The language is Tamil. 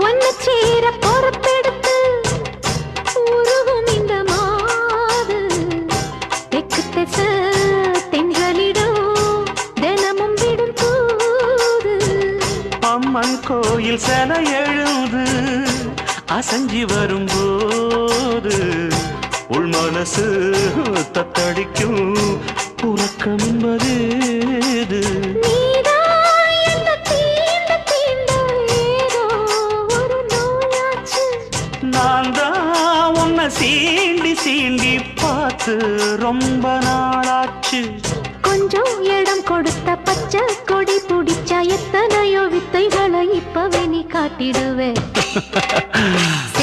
ஒன்னு சேர பொறுப்பெடுத்து உருகும் இந்த மாது தெற்கு திச தென்றலிடம் தினமும் விடும் தூது. அம்மன் கோயில் சில எழுது அசஞ்சி வரும்போது உள் மனசு தத்தடிக்கும் உறக்கம் என்பதேது நான் தான் உன்னை சீண்டி சீண்டி பார்த்து ரொம்ப நாளாச்சு. கொஞ்சம் இடம் கொடுத்த பச்சை கொடி பிடிச்சா எத்தனையோ வித்தைகளை இப்பவே நீ காட்டிடுவே.